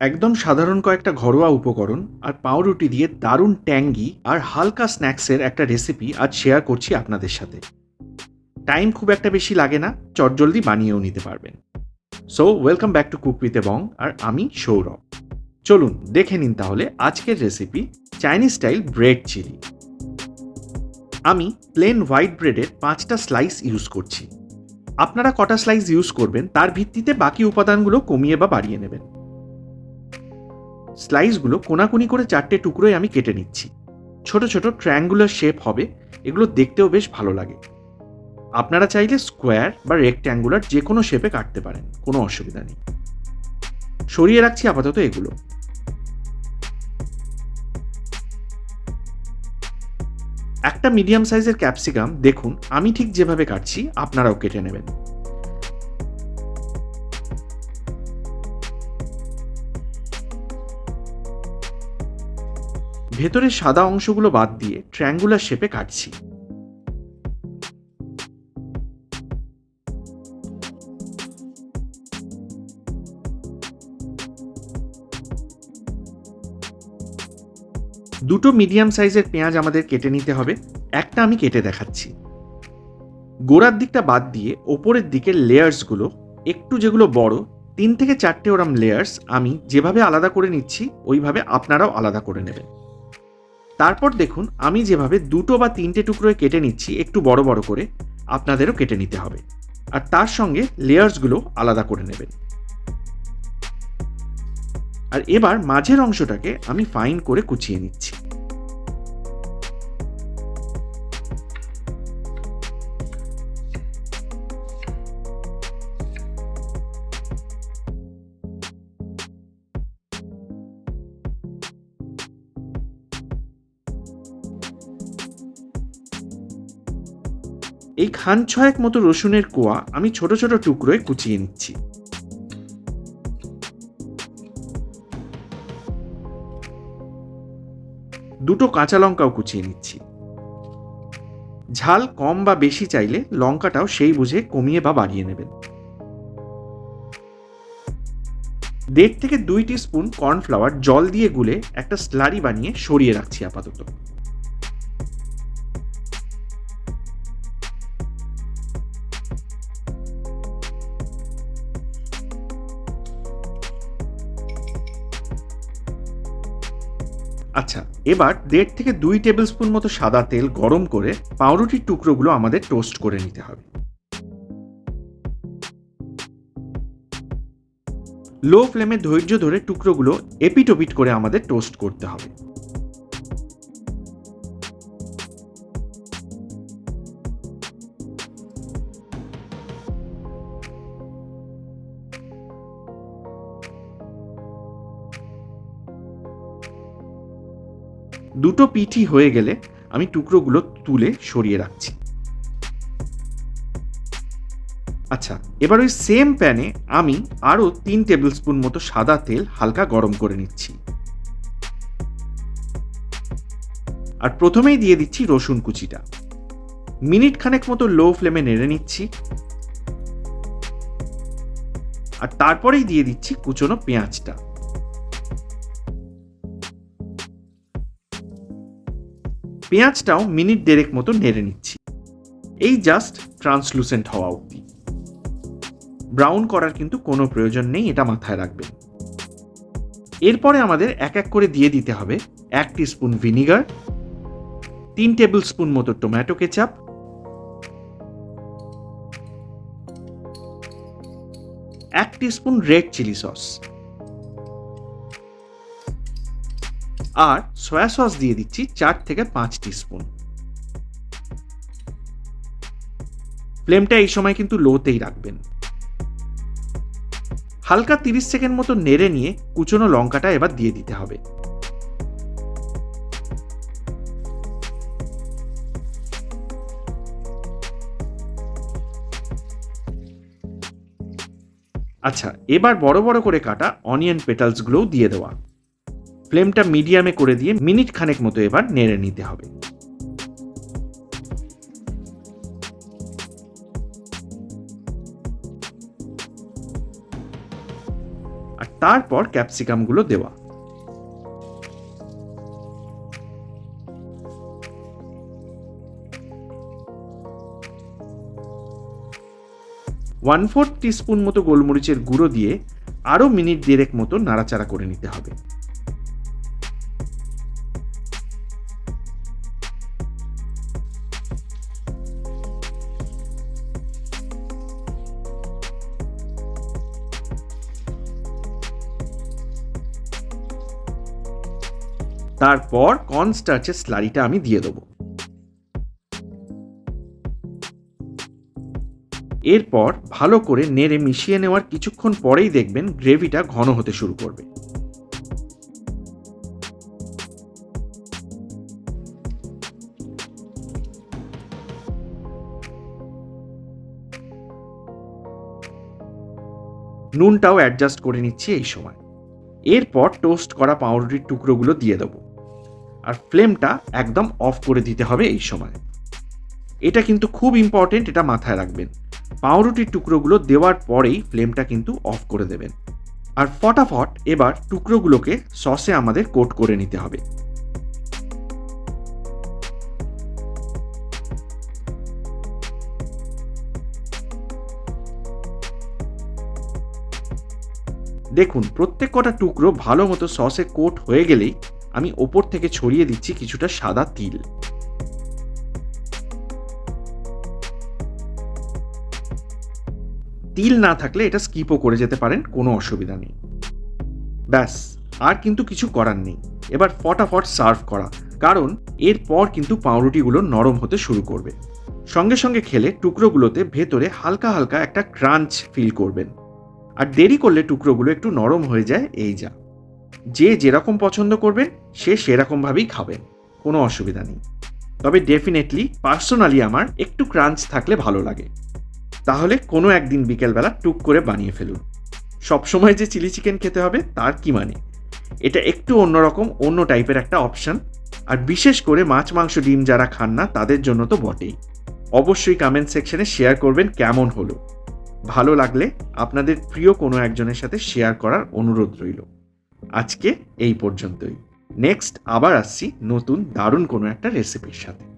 একদম সাধারণ কয়েকটা ঘরোয়া উপকরণ আর পাউরুটি দিয়ে দারুণ ট্যাঙ্গি আর হালকা স্ন্যাক্সের একটা রেসিপি আজ শেয়ার করছি আপনাদের সাথে। টাইম খুব একটা বেশি লাগে না, চটজলদি বানিয়েও নিতে পারবেন। So welcome back to cook with Bong আর আমি সৌরভ। চলুন, দেখে নিন তাহলে আজকের recipe Chinese style bread chili আমি প্লেন হোয়াইট ব্রেডের পাঁচটা স্লাইস ইউজ করছি। আপনারা কটা স্লাইস ইউজ করবেন, তার ভিত্তিতে বাকি উপাদানগুলো কমিয়ে বা বাড়িয়ে নেবেন। স্লাইসগুলো কোনাকুনি করে চারটে টুকরোয় আমি কেটে নিচ্ছি। ছোট ছোট ট্রায়াঙ্গুলার শেপ হবে, এগুলো দেখতেও বেশ ভালো লাগে। আপনারা চাইলে স্কোয়ার বা রেক্ট্যাঙ্গুলার যে কোনো শেপে কাটতে পারেন, কোনো অসুবিধা নেই। সরিয়ে রাখছি আপাতত এগুলো। একটা মিডিয়াম সাইজের ক্যাপসিকাম দেখুন, আমি ঠিক যেভাবে কাটছি, আপনারাও কেটে নেবেন। ভেতরের সাদা অংশগুলো বাদ দিয়ে ট্রায়াঙ্গুলার শেপে কাটছি। দুটো মিডিয়াম সাইজের পেঁয়াজ আমাদের কেটে নিতে হবে, একটা আমি কেটে দেখাচ্ছি। গোড়ার দিকটা বাদ দিয়ে ওপরের দিকের লেয়ার্সগুলো একটু যেগুলো বড়, তিন থেকে চারটে ওরম লেয়ার্স আমি যেভাবে আলাদা করে নিচ্ছি, ওইভাবে আপনারাও আলাদা করে নেবেন। তারপর দেখুন, আমি যেভাবে দুটো বা তিনটে টুকরো কেটে নিচ্ছি, একটু বড় বড় করে, আপনাদেরও কেটে নিতে হবে। আর তার সঙ্গে লেয়ার্সগুলো আলাদা করে নেবেন। আর এবার মাঝের অংশটাকে আমি ফাইন করে কুচিয়ে নিচ্ছি। এই খান ছয়েক মতো রসুনের কোয়া আমি ছোট ছোট টুকরোয় কুচিয়ে নিচ্ছি। দুটো কাঁচা লঙ্কাও কুচিয়ে নিচ্ছি। ঝাল কম বা বেশি চাইলে লঙ্কাটাও সেই বুঝে কমিয়ে বা বাড়িয়ে নেবেন। দেড় থেকে দুই স্পুন কর্নফ্লাওয়ার জল দিয়ে গুলে একটা স্লারি বানিয়ে সরিয়ে রাখছি আপাতত। আচ্ছা এবার দেড় থেকে দুই টেবিল স্পুন মতো সাদা তেল গরম করে পাউরুটির টুকরোগুলো আমাদের টোস্ট করে নিতে হবে। লো ফ্লেমে ধৈর্য ধরে টুকরোগুলো এপিটোপিট করে আমাদের টোস্ট করতে হবে। দুটো পিঠি হয়ে গেলে আমি টুকরোগুলো তুলে সরিয়ে রাখছি। আচ্ছা এবার ওই সেম প্যানে আমি আরও তিন টেবিল স্পুন মতো সাদা তেল হালকা গরম করে নিচ্ছি। আর প্রথমেই দিয়ে দিচ্ছি রসুন কুচিটা। মিনিট খানেক মতো লো ফ্লেমে নেড়ে নিচ্ছি। আর তারপরেই দিয়ে দিচ্ছি কুচনো পেঁয়াজটা। পেঁয়াজটাও মিনিট দেড়েক মতো নেড়ে নিচ্ছি। এই জাস্ট ট্রান্সলুসেন্ট হওয়া অবধি। ব্রাউন করার কিন্তু কোনো প্রয়োজন নেই, এটা মাথায় রাখবেন। এরপরে আমাদের এক এক করে দিয়ে দিতে হবে এক স্পুন ভিনিগার তিন টেবিল স্পুন মতো টমেটো কেচাপ এক স্পুন রেড চিলি সস আর সয়া সস দিয়ে দিচ্ছি চার থেকে পাঁচ স্পুন ফ্লেমটা এই সময় কিন্তু লোতেই রাখবেন। হালকা তিরিশ সেকেন্ড মতো নেড়ে নিয়ে কুচনো লঙ্কাটা এবার দিয়ে দিতে হবে। আচ্ছা এবার বড় বড় করে কাটা অনিয়ন পেটালসগুলোও দিয়ে দেওয়া। ফ্লেমটা মিডিয়ামে করে দিয়ে মিনিট খানেক মতো এবার নেড়ে নিতে হবে। আর তারপর ক্যাপসিকামগুলো দেওয়া। ওয়ান ফোর্থ টিস্পুন মতো গোলমরিচের গুঁড়ো দিয়ে আরও মিনিট দেড়েক মতো নাড়াচাড়া করে নিতে হবে। তারপর কর্নস্টার্চের স্লারিটা আমি দিয়ে দেবো। এরপর ভালো করে নেড়ে মিশিয়ে নেওয়ার কিছুক্ষণ পরেই দেখবেন গ্রেভিটা ঘন হতে শুরু করবে। নুনটাও অ্যাডজাস্ট করে নিচ্ছি এই সময়। এরপর টোস্ট করা পাউরুটির টুকরোগুলো দিয়ে দেবো। আর ফ্লেমটা একদম অফ করে দিতে হবে এই সময়। এটা কিন্তু খুব ইম্পর্টেন্ট এটা মাথায় রাখবেন। পাউরুটির টুকরোগুলো দেওয়ার পরেই ফ্লেমটা কিন্তু অফ করে দেবেন। আর ফটাফট এবার টুকরোগুলোকে সসে আমাদের কোট করে নিতে হবে। দেখুন, প্রত্যেক কটা টুকরো ভালো মতো সসে কোট হয়ে গেলেই আমি ওপর থেকে ছড়িয়ে দিচ্ছি কিছুটা সাদা তিল। তিল না থাকলে এটা স্কিপও করে যেতে পারেন, কোনো অসুবিধা নেই। ব্যাস, আর কিন্তু কিছু করার নেই। এবার ফটাফট সার্ভ করা, কারণ এরপর কিন্তু পাউরুটিগুলো নরম হতে শুরু করবে। সঙ্গে সঙ্গে খেলে টুকরোগুলোতে ভেতরে হালকা হালকা একটা ক্রাঞ্চ ফিল করবেন। আর দেরি করলে টুকরোগুলো একটু নরম হয়ে যায়, এই যা। যে যেরকম পছন্দ করবেন সে সেরকমভাবেই খাবেন কোনো অসুবিধা নেই। তবে ডেফিনেটলি পার্সোনালি আমার একটু ক্রাঞ্চ থাকলে ভালো লাগে। তাহলে কোনো একদিন বিকেলবেলা টুক করে বানিয়ে ফেলুন। সবসময় যে চিলি চিকেন খেতে হবে, তার কি মানে? এটা একটু অন্যরকম, অন্য টাইপের একটা অপশান আর বিশেষ করে মাছ, মাংস, ডিম যারা খান না, তাদের জন্য তো বটেই। অবশ্যই কমেন্ট সেকশনে শেয়ার করবেন কেমন হলো। ভালো লাগলে আপনাদের প্রিয় কোনো একজনের সাথে শেয়ার করার অনুরোধ রইল। আজকে এই পর্যন্তই। নেক্সট আবার আসছি নতুন দারুণ কোনো একটা রেসিপির সাথে।